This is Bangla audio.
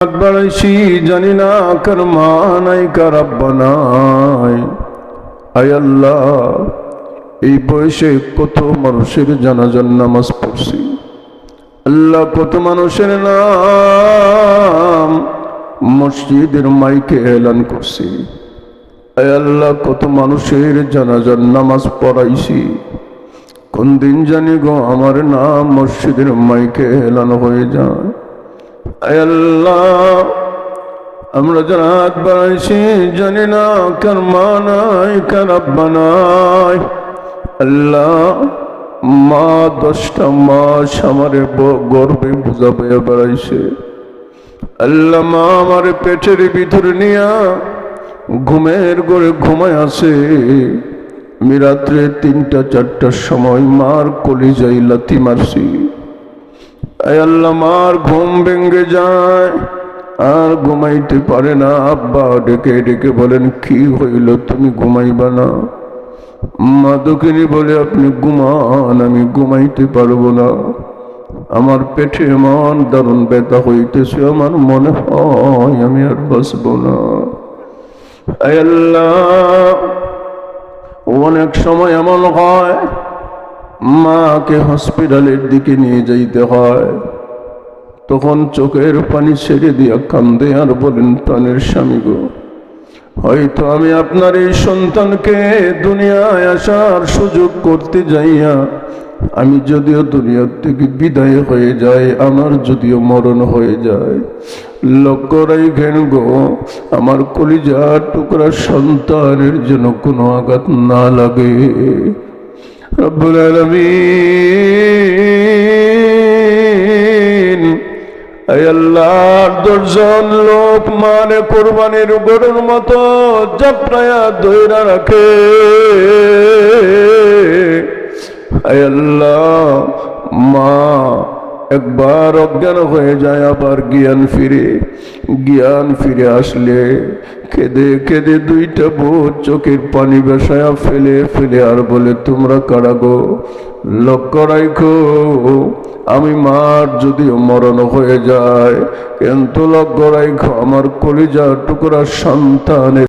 বাড়াইছি জানি না কার মা নাই, কার আব্বা আয় আল্লাহ, এই বয়সে কত মানুষের জানাজার নামাজ পড়ছি। আল্লাহ, কত মানুষের নাম মসজিদের মাইকে এলান করছি। আল্লাহ, কত মানুষের জানাজার নামাজ পড়াইছি। কোন দিন জানি গো আমার নাম মসজিদের মাইকে এলান হয়ে যায়। আল্লাহ, আমরা যারা হাত বাড়াইছি জানি না কার মা নাই, কার আল্লাহ, মা দশটা মাস আমার গর্বে বোঝা বয়ে বেড়াইছে আল্লাহ মা আমার পেটের ভিতরে নিয়া ঘুমের গড়ে ঘুমায় আছে আমি রাত্রে তিনটা, চারটার সময় মার কলিজাই লাথি মারছি। আয় আল্লাহ, মার ঘুম ভেঙে যায়। আর ঘুমাইতে পারে না। আব্বা ডেকে ডেকে বলেন, কি হইল? তুমি ঘুমাইবা না? মা দক্ষিণী বলে, আপনি ঘুমান, আমি ঘুমাইতে পারব না। আমার পেটে এমন দারুণ ব্যথা হইতেছে, আমার মনে হয় আমি আর বাঁচবো না। আল্লাহ, অনেক সময় এমন হয় মাকে হসপিটালের দিকে নিয়ে যাইতে হয়। তখন চোখের পানি ছেড়ে দিয়া কান্দে আর বলেন, প্রাণের স্বামী গো, হয়তো আমি আপনার এই সন্তানকে দুনিয়ায় আসার সুযোগ করতে যাইয়া, আমি যদিও দুনিয়ার থেকে বিদায় হয়ে যায় আমার যদিও মরণ হয়ে যায়। লক্ষ্যরাই ঘেন গো, আমার কলিজার টুকরা সন্তানের জন্য কোনো আঘাত না লাগে। রব্বুল আলামিন। আল্লাহর দর্জন লোক মানে কোরবানির গরুর মতো জাপড়ায়া ধৈরা রাখে। আল্লাহ মা একবার অজ্ঞান হয়ে যায়, আবার জ্ঞান ফিরে। জ্ঞান ফিরে আসলে কেঁদে কেঁদে দুইটা বোধ চোখের পানি বেসায়া ফেলে ফেলে, আর বলে, তোমরা কারাগো লক্ষ্য রাখো আমি মার যদিও মরণ হয়ে যায়, কিন্তু লক্ষ্য রাখো আমার কলিজা টুকরা সন্তানের